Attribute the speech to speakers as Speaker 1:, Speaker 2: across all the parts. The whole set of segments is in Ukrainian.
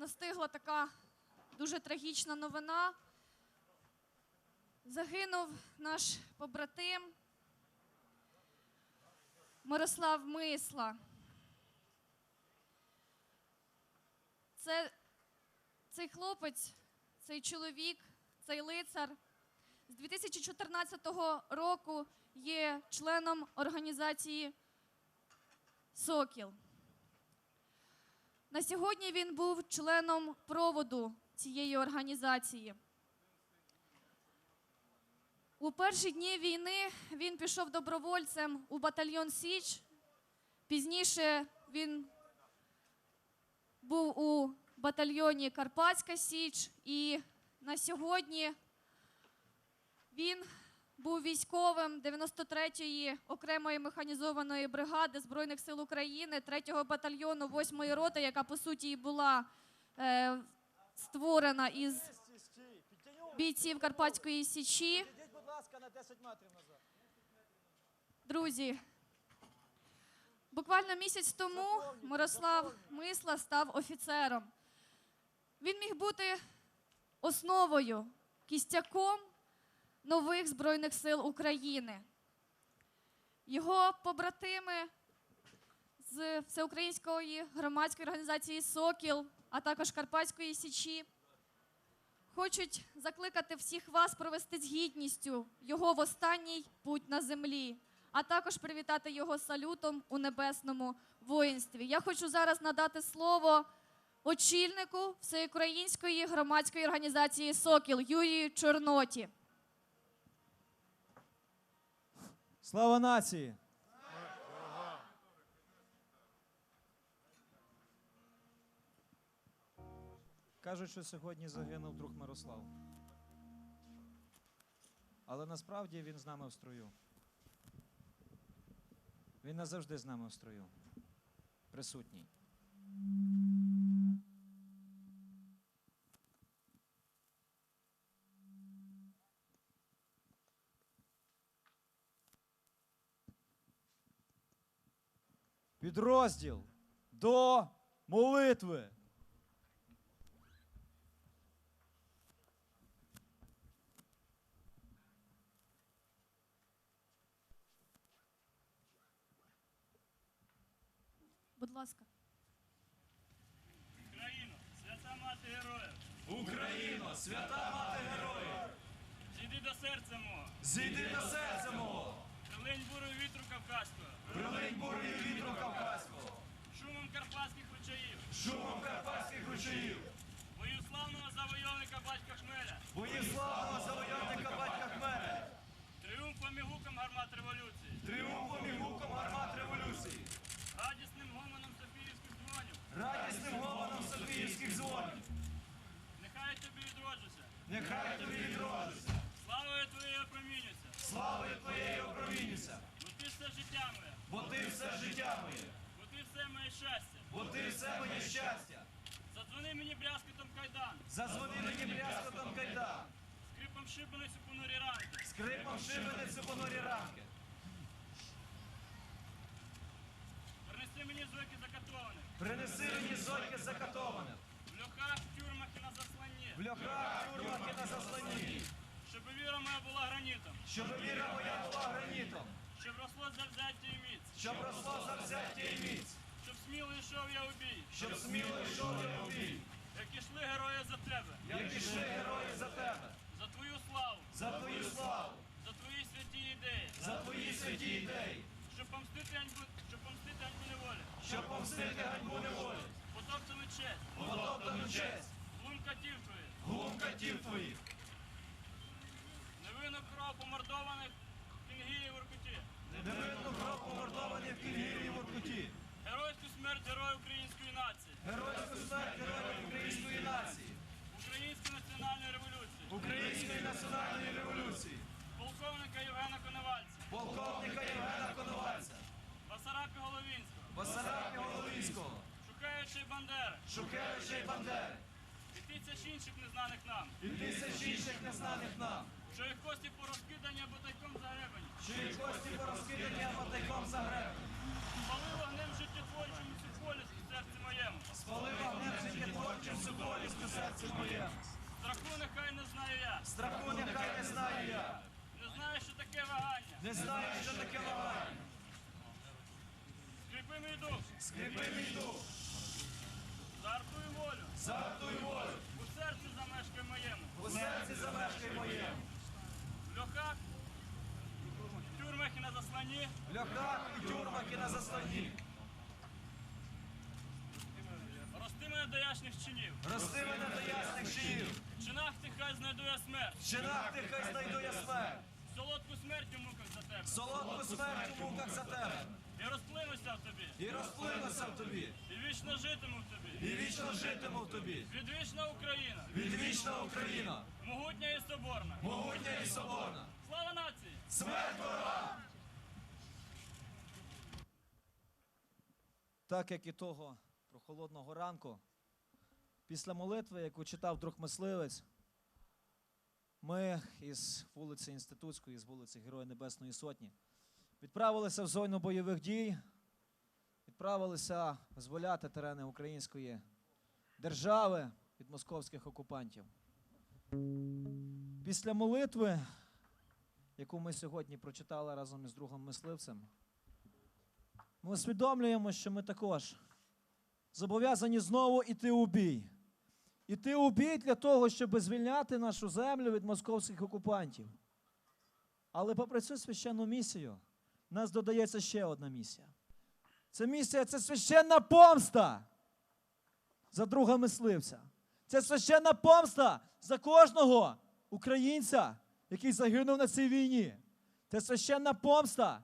Speaker 1: настигла така дуже трагічна новина. Загинув наш побратим Мирослав Мисла. Це цей хлопець, цей чоловік, цей лицар з 2014 року є членом організації Сокіл. На сьогодні він був членом проводу цієї організації. У перші дні війни він пішов добровольцем у батальйон Січ. Пізніше він був у батальйоні Карпатська Січ, і на сьогодні він був військовим 93-ї окремої механізованої бригади Збройних сил України, 3-го батальйону 8-ї роти, яка по суті і була е, створена із бійців Карпатської Січі.
Speaker 2: Будь ласка, на 10 метрів назад.
Speaker 1: Друзі, буквально місяць тому Мирослав Мисла став офіцером. Він міг бути основою, кістяком нових Збройних сил України. Його побратими з Всеукраїнської громадської організації Сокіл, а також Карпатської Січі хочуть закликати всіх вас провести з гідністю його в останній путь на землі, а також привітати його салютом у небесному воїнстві. Я хочу зараз надати слово очільнику всеукраїнської громадської організації Сокіл Юрію Чорноті.
Speaker 2: Слава нації! Кажуть, що сьогодні загинув друг Мирослав. Але насправді він з нами в строю. Він назавжди з нами в строю. Присутній. Підрозділ до молитви.
Speaker 1: Будь ласка.
Speaker 3: Україно, свята мати героїв,
Speaker 4: Україно, свята мати героїв,
Speaker 3: зійди до серця мого,
Speaker 4: зійди до серця мого,
Speaker 3: прилинь бурою вітру кавказького,
Speaker 4: прилинь бурею вітру кавказького,
Speaker 3: шумом карпатських ручаїв,
Speaker 4: шумом карпатських ручаїв,
Speaker 3: бою славного завойовника батька Хмеля,
Speaker 4: боїв славного завойовника батька Хмеля,
Speaker 3: тріумфом і гуком гармат революції,
Speaker 4: тріумфом і гуком гармат революції,
Speaker 3: радісним гомоном Софіївських дзвонів,
Speaker 4: радісним гомоном Софіївських дзвонів.
Speaker 3: нехай тобі відроджуся,
Speaker 4: Нехай тобі відродиться,
Speaker 3: славою твоєю промінюся,
Speaker 4: славою твоєю опромінюся,
Speaker 3: бо ти все життя моє,
Speaker 4: бо ти все життя моє,
Speaker 3: бо ти все моє щастя.
Speaker 4: бо ти все моє щастя.
Speaker 3: Задзвони мені брязкотом кайдан,
Speaker 4: Зазвони мені брязкотом кайдан,
Speaker 3: скрипом шибениць у понурі ранки,
Speaker 4: скрипом шибениці понурі ранки.
Speaker 3: принеси мені звуки закатованих,
Speaker 4: Принеси мені зойки закатованих,
Speaker 3: в льохах, в тюрмах і на засланні,
Speaker 4: в льохах, тюрмах і на засланні,
Speaker 3: щоб віра моя була гранітом,
Speaker 4: щоб віра моя була гранітом,
Speaker 3: щоб росло завзяття і
Speaker 4: щоб росло завзяття і міць,
Speaker 3: щоб сміло йшов я у бій,
Speaker 4: щоб сміло йшов я у бій,
Speaker 3: як ішли герої за тебе,
Speaker 4: як ішли герої за тебе,
Speaker 3: за твою славу,
Speaker 4: за твою славу,
Speaker 3: за твої святі ідеї,
Speaker 4: за твої святі ідеї,
Speaker 3: І Бандери,
Speaker 4: і
Speaker 3: тисяч інших незнаних нам,
Speaker 4: і тисяч інших незнаних нам,
Speaker 3: що їх кості порозкидані або тайком загребані,
Speaker 4: чиї кості порозкидані або тайком загребані.
Speaker 3: Спали вогнем життєтворчим цю поліс в серці моєму.
Speaker 4: Спали вогнем життєтворчим цю
Speaker 5: серці моєму.
Speaker 3: Страху нехай не знаю я.
Speaker 5: Страху нехай не знаю я.
Speaker 3: Не знаю, що таке вагання.
Speaker 5: Не знаю, що таке вагання.
Speaker 3: Скріпи мій дух.
Speaker 5: Скріпи мій дух.
Speaker 3: Зартую волю.
Speaker 5: Загартуй волю.
Speaker 3: У серці замешкай моєму.
Speaker 5: У серці замешкай моєму.
Speaker 3: В льохах, в тюрмах і на засланні.
Speaker 5: В льохах і тюрмах і на засланні.
Speaker 3: Рости мене до ясних чинів.
Speaker 5: Рости мене до ясних шиїв.
Speaker 3: В чинах ти хай знайду я смерть.
Speaker 5: В чинах ти хай знайду я смерть.
Speaker 3: Солодку смерть у муках за тебе.
Speaker 5: Солодку смерть у муках за тебе.
Speaker 3: І розплинуся в тобі.
Speaker 5: І розплинуся в тобі.
Speaker 3: І вічно житиму в тобі.
Speaker 5: І вічно житиму в тобі.
Speaker 3: Відвічна Україна.
Speaker 5: Відвічна Україна.
Speaker 3: Могутня і соборна.
Speaker 5: Могутня і соборна.
Speaker 3: Слава нації!
Speaker 5: Смерть ворогам!
Speaker 4: Так як і того прохолодного ранку, після молитви, яку читав друг мисливець, ми із вулиці Інститутської, з вулиці Героя Небесної Сотні, відправилися в зону бойових дій, відправилися визволяти терени української держави від московських окупантів. Після молитви, яку ми сьогодні прочитали разом із другом мисливцем, ми усвідомлюємо, що ми також зобов'язані знову йти у бій. Іти у бій для того, щоб звільняти нашу землю від московських окупантів. Але попри цю священну місію, нас додається ще одна місія. Це місія це священна помста за друга мисливця. Це священна помста за кожного українця, який загинув на цій війні. Це священна помста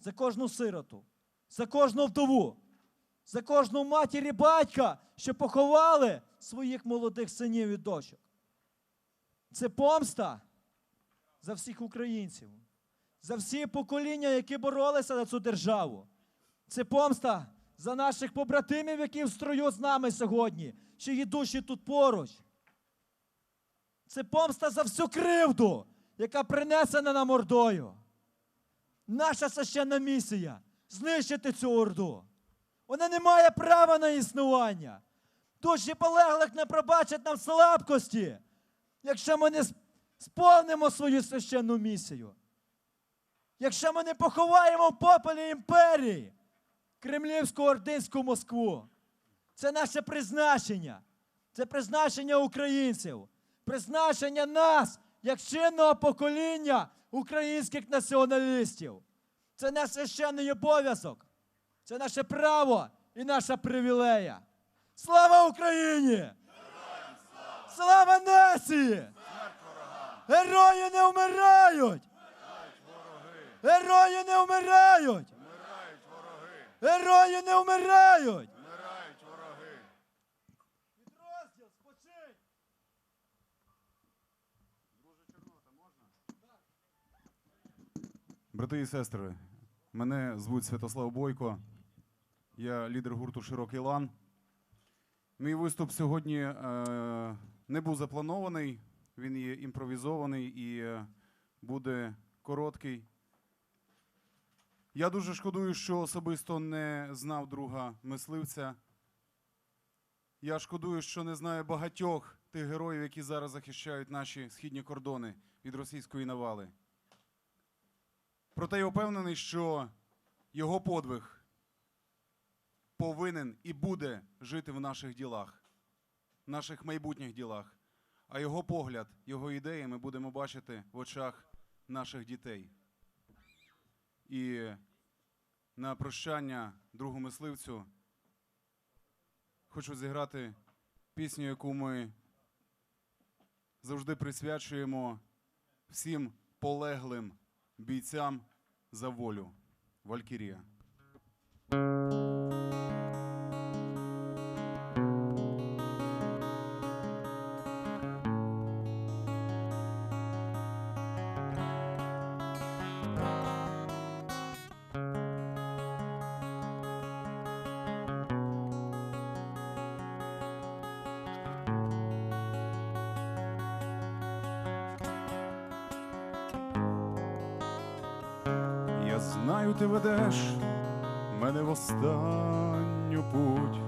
Speaker 4: за кожну сироту, за кожну вдову, за кожну матір і батька, що поховали своїх молодих синів і дочок. Це помста за всіх українців, за всі покоління, які боролися за цю державу. Це помста за наших побратимів, які в строю з нами сьогодні, чиї душі тут поруч. Це помста за всю кривду, яка принесена нам ордою. Наша священна місія знищити цю орду. Вона не має права на існування. Душі полеглих не пробачать нам слабкості, якщо ми не сповнимо свою священну місію. Якщо ми не поховаємо в попелі імперії Кремлівську ординську Москву. Це наше призначення. Це призначення українців, призначення нас як чинного покоління українських націоналістів. Це наш священний обов'язок. Це наше право і наша привілея. Слава Україні! Слава нації! Герої не вмирають! Герої не вмирають! Герої не вмирають! Підрозділ, спочинь!
Speaker 6: Брати і сестри, мене звуть Святослав Бойко. Я лідер гурту Широкий лан. Мій виступ сьогодні е, не був запланований, він є імпровізований і е, буде короткий. Я дуже шкодую, що особисто не знав друга мисливця. Я шкодую, що не знаю багатьох тих героїв, які зараз захищають наші східні кордони від російської навали. Проте я впевнений, що його подвиг повинен і буде жити в наших ділах, в наших майбутніх ділах. А його погляд, його ідеї ми будемо бачити в очах наших дітей. І на прощання другу мисливцю хочу зіграти пісню, яку ми завжди присвячуємо всім полеглим бійцям за волю. Валькірія. Знаю, ти ведеш мене в останню путь.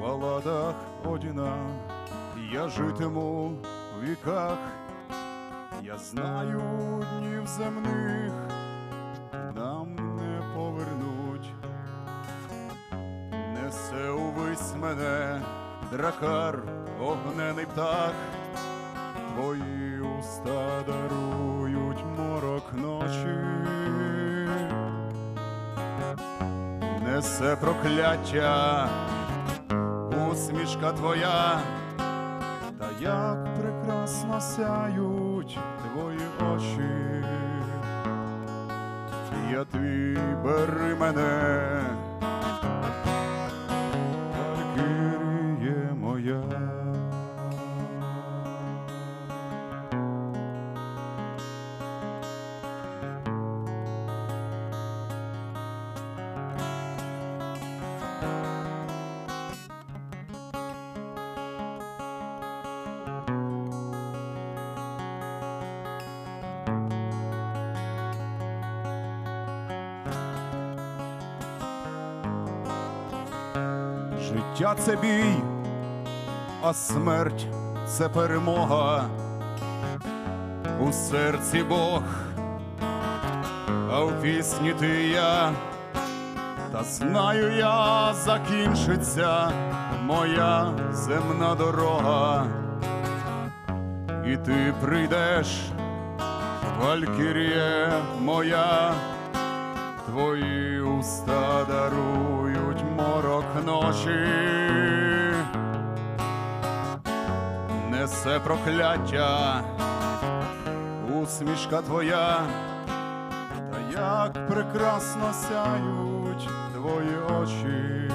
Speaker 6: баладах Одіна, я житиму в віках, я знаю днів земних, нам не повернуть, несе увесь мене дракар, огнений птах, твої уста морок ночі. Несе прокляття, усмішка твоя, та як прекрасно сяють твої очі, я твій бери мене, Життя це бій, а смерть це перемога. У серці Бог, а в пісні ти я. Та знаю я, закінчиться моя земна дорога. І ти прийдеш, Валькір'є моя. Твої уста дарують ночі, несе прокляття, усмішка твоя, та як прекрасно сяють твої очі,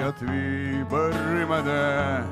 Speaker 6: я твій бери мене,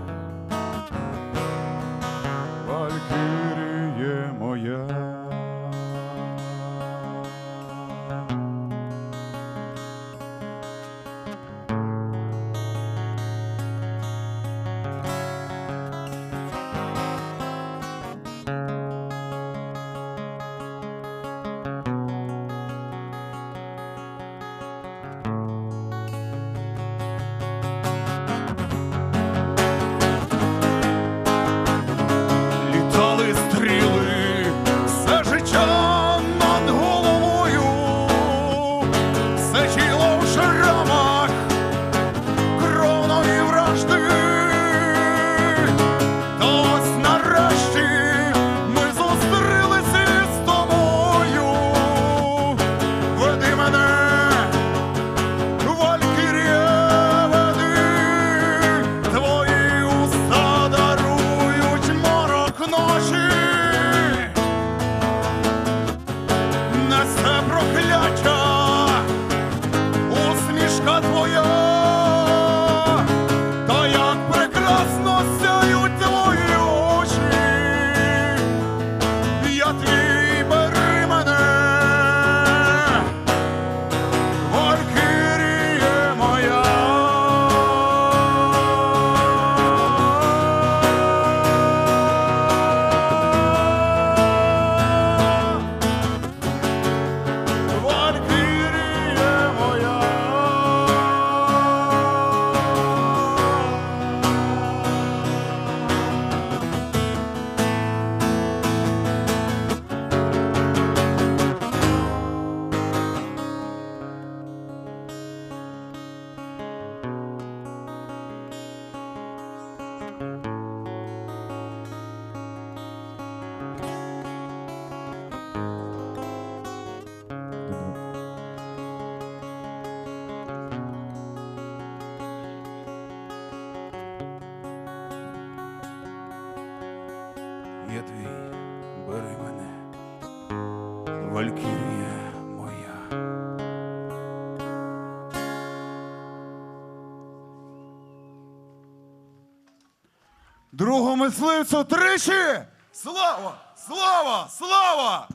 Speaker 6: Я твій, бери мене, Валькірія моя. Другу мисливцю тричі! Слава! Слава! Слава!